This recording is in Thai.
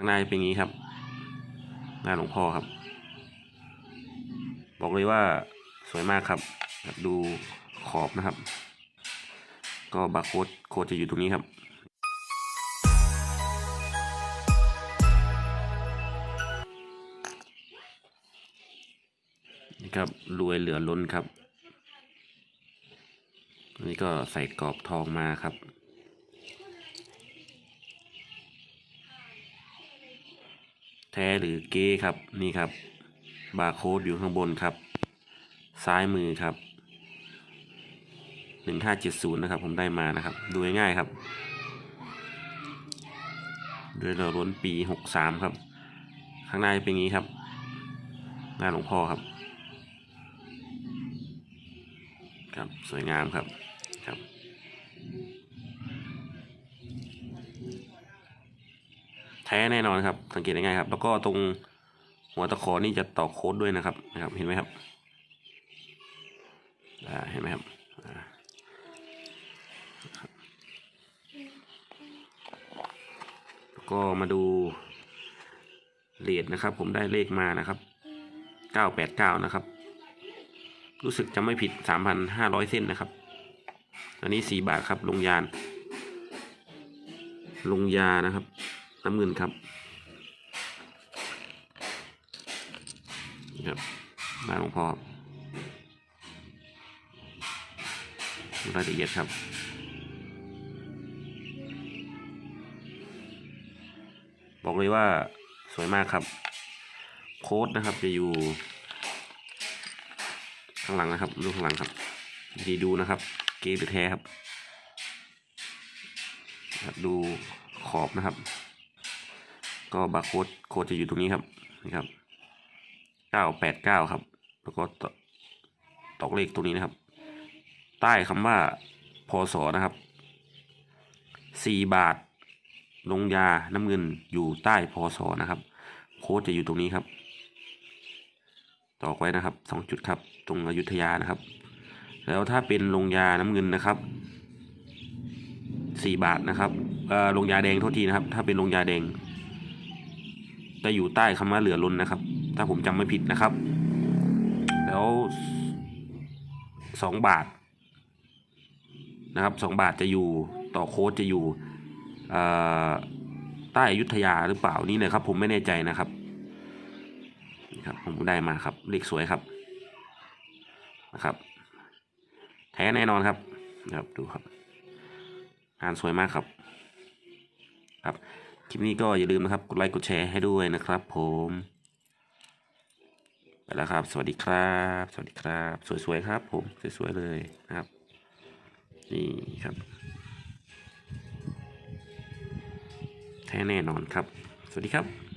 ข้างในเป็นอย่างนี้ครับ หน้าหลวงพ่อครับ บอกเลยว่าสวยมากครับครับ ดูขอบนะครับ ก็บาร์โค้ดโค้ดจะอยู่ตรงนี้ครับนี่ครับรวยเหลือล้นครับนี่ก็ใส่กรอบทองมาครับ ท้หรือเก้ครับนี่ครับบาร์โค้ดอยู่ข้างบนครับ ซ้ายมือครับหนึ่งห้าเจ็ดศูนย์นะครับผมได้มานะครับ ดูง่ายครับเดือนล้นปีหกสามครับ ข้างในเป็นงี้ครับ หน้าหลวงพ่อครับ ครับสวยงามครับครับ แท้แน่นอนครับ สังเกตได้ง่ายครับ แล้วก็ตรงหัวตะขอนี่จะต่อโค้ดด้วยนะครับนะครับ เห็นไหมครับเห็นไหมครับแล้วก็มาดูเลทนะครับ ผมได้เลขมานะครับเก้าแปดเก้านะครับ รู้สึกจะไม่ผิดสามพันห้าร้อยเส้นนะครับ อันนี้สี่บาทครับลงยาน ลงยานะครับ น้ำเงินครับนี่ครับมาหลวงพ่อดูรายละเอียดครับบอกเลยว่าสวยมากครับ โค้ดนะครับจะอยู่ ข้างหลังนะครับดูข้างหลังครับดีดูนะครับ เกหรือแท้ครับ ดูขอบนะครับ ก็บาร์โค้ดโค้ดจะอยู่ตรงนี้ครับนี่ครับเก้าแปดเก้าครับ แล้วก็ตอกเลขตรงนี้นะครับ ใต้คำว่าพศนะครับสี่บาท ลงยาน้ำเงินอยู่ใต้พศนะครับ โค้ดจะอยู่ตรงนี้ครับตอกไว้นะครับสองจุดครับ ตรงอยุธยานะครับ แล้วถ้าเป็นลงยาน้ำเงินนะครับสี่บาทนะครับลงยาแดงโทษทีนะครับ ถ้าเป็นลงยาแดง จะอยู่ใต้คำว่าเหลือล้นนะครับ ถ้าผมจำไม่ผิดนะครับ แล้วสองบาทนะครับสองบาทจะอยู่ต่อโค้ดจะอยู่ใต้อยุธยาหรือเปล่านี่นะครับ ผมไม่แน่ใจนะครับนี่ครับ ผมได้มาครับเลขสวยครับนะครับ แท้แน่นอนครับนะครับดูครับงานสวยมากครับครับ คลิปนี้ก็อย่าลืมนะครับ กดไลค์กดแชร์ให้ด้วยนะครับผมไปแล้วครับ สวัสดีครับ สวัสดีครับ สวยๆครับ ผม สวยๆเลยนะครับ นี่ครับ แท้แน่นอนครับ สวัสดีครับ